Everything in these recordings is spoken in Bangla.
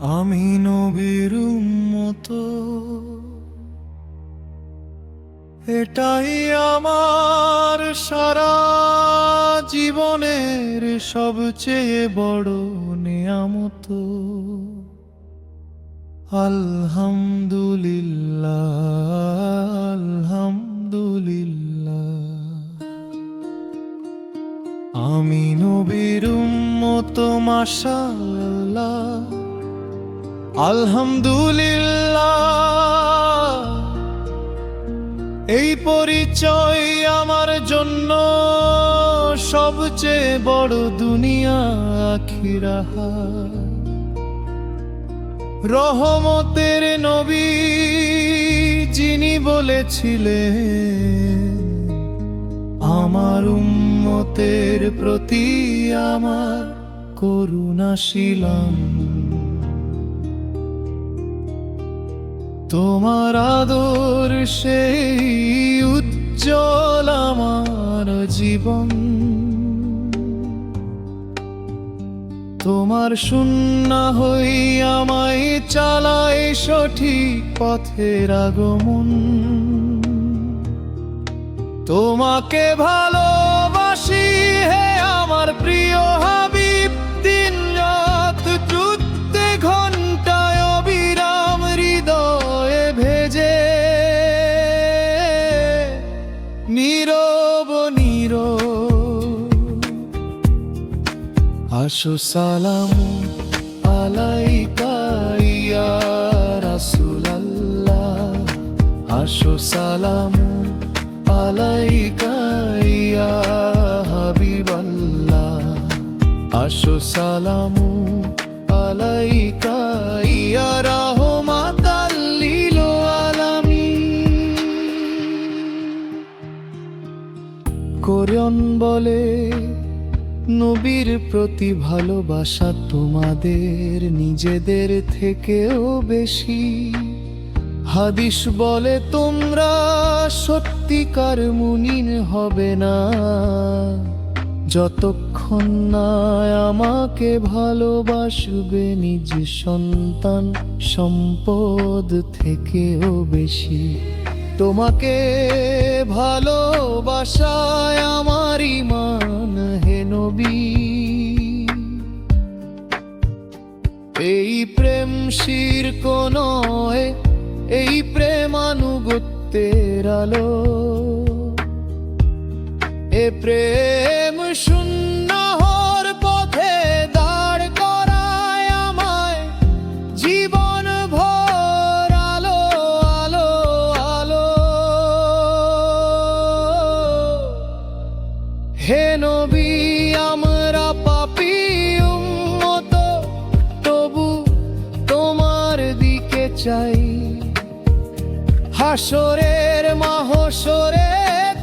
আমি নবীর মতো এটাই আমার সারা জীবনের সবচেয়ে বড় নিয়ামত। আলহামদুলিল্লাহ আলহামদুলিল্লাহ। আমি নবীর মতো মাশাল্লাহ এই পরিচয় আমার জন্য সবচেয়ে বড় দুনিয়া আখিরাহা রহমতের নবী যিনি বলেছিলেন, আমার উম্মতের প্রতি আমার করুণাশীলম। তোমার আদর সেই উজ্জ্বল আমার জীবন। তোমার শূন্য হই আমায় চালায় সঠিক পথের আগমন। তোমাকে ভালোবাসি আসো সালাম আলাইকা ইয়া রাসূলুল্লাহ। আসো সালাম আলাইকা ইয়া হাবিবাল্লাহ। আসো সালাম আলাইকা ইয়া রাহমাতাল লিল আলামিন। বলে নবীর প্রতি ভালোবাসা তোমাদের নিজেদের থেকেও বেশি। হাদিস বলে তোমরা সত্যিকার মুনিন হবে না। যতক্ষণ না আমাকে ভালোবাসবে নিজ সন্তান, সম্পদ থেকেও বেশি। তোমাকে ভালোবাসায় আমার ইমান নবী এই প্রেম শির নয় এই প্রেমানুগত্যের আলো। এ প্রেম হাসরের মাহসরে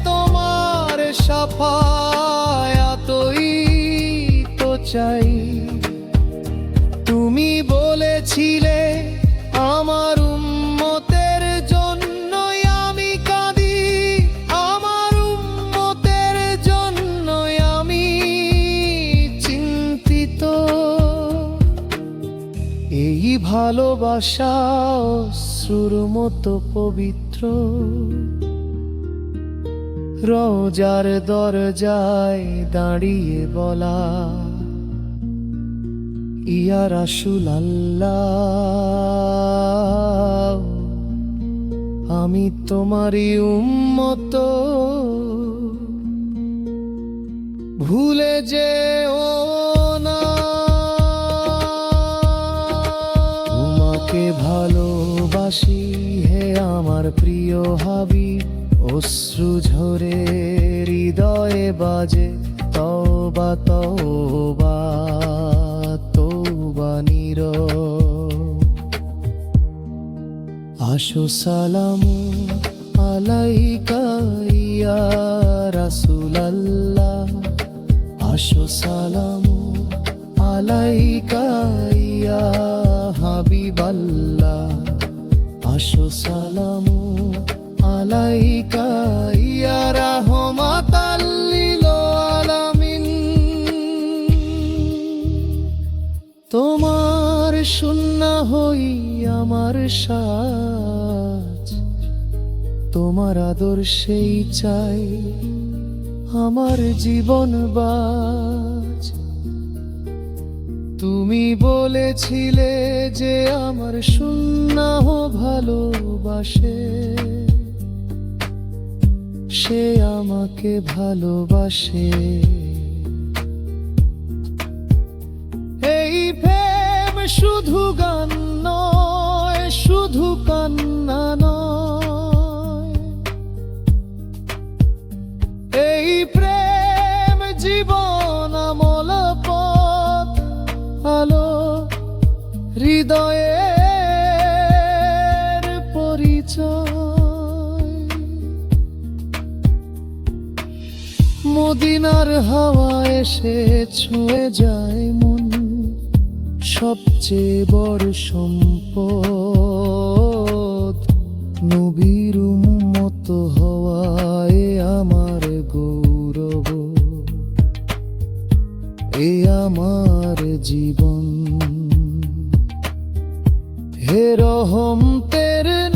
তোমার সাফায়াতই তো চাই। ভালোবাসা অশ্রুর মতো পবিত্র। রোজার দরজায় দাঁড়িয়ে বলা ইয়া রাসুল আল্লাহ আমি তোমারই উম্মত। ভুলে যে না ভালোবাসি হে আমার প্রিয় হাবি, অশ্রু ঝরে হৃদয়ে বাজে তবা তবা তবা নীর আসো সালাম আলাইকা ইয়া রাসূলুল্লাহ। আসো সালাম আলাইকা আসো সালাম আলাইকা, ইয়া রাহমাতাল আলামিন। তোমার শূন্য হই আমার সাজ, তোমার আদর্শেই চাই আমার জীবন বাজ তুমি বলেছিলে যে আমার শূন্য ভালোবাসে। সে আমাকে ভালোবাসে। এই প্রেম শুধু গান নয়, শুধু কান্না নয়। মদিনার হাওয়া এসে ছুঁয়ে যায় মন। সবচেয়ে বড় সম্পদ নবীর মতো হওয়ায় আমার গৌরব। এ আমার জীবন। হে রহম তের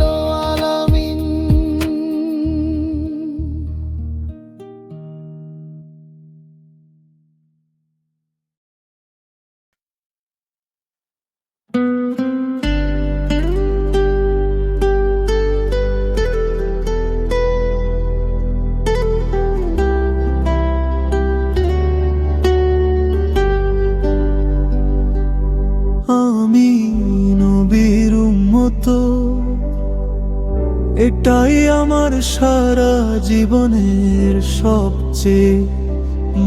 এটাই আমার সারা জীবনের সবচেয়ে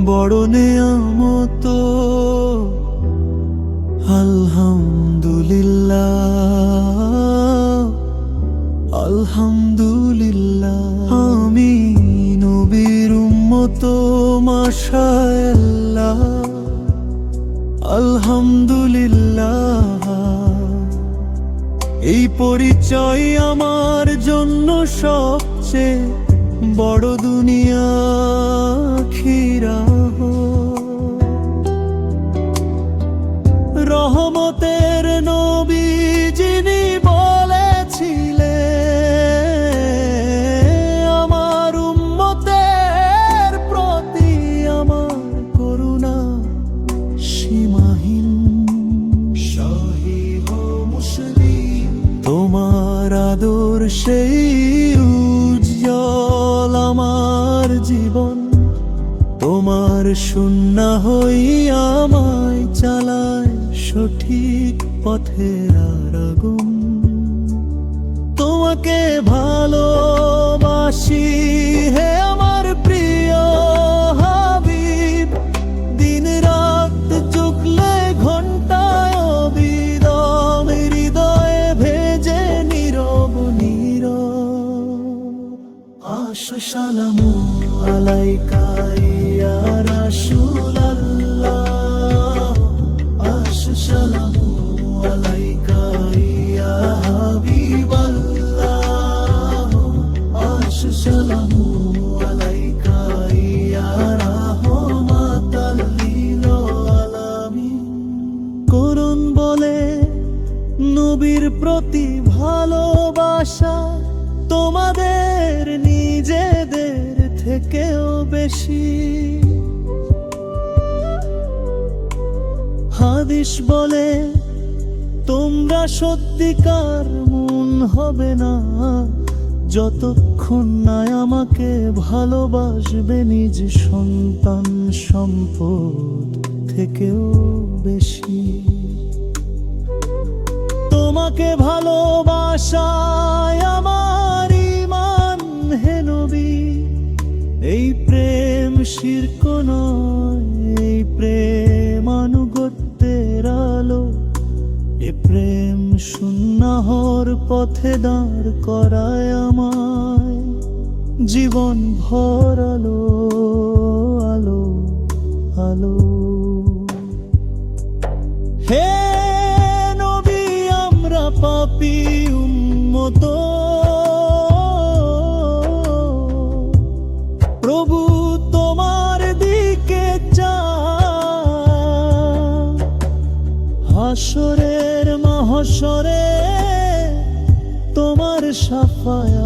বড় নেয়ামত। আলহামদুলিল্লাহ আলহামদুলিল্লাহ, আমি নবীর মতো মাশাআল্লাহ, আলহামদুলিল্লাহ। এই পরিচয় সবচেয়ে বড় দুনিয়া শূন্য হই আমায় চালায় সঠিক পথের আগুন। তোমাকে ভালোবাসি হে আমার প্রিয় হাবিব। দিন রাত চুকলে ঘন্টায় বিদম হৃদয়ে ভেজে নীরব নীরব। আশু সালামু আলাইকা। বলে, নবীর প্রতি ভালোবাসা তোমাদের নিজেদের থেকেও বেশি। হাদিস বলে, তোমরা সত্যিকার মন হবে না, যতক্ষণ না আমাকে ভালোবাসবে নিজ সন্তান সম্পদ থেকেও বেশি। তোমাকে ভালোবাসায় আমার ইমান হে নবী। এই প্রেম শির্ক নয়, এই প্রেম আনুগত্যের আলো। এ প্রেম সুন্নাহর পথে দাঁড় করায় আমায়। জীবন ভর আলো আলো আলো। হে পাপি উন্মত প্রভু তোমার দিকে চা হাসরের মহাসরে তোমার সাফায়াত।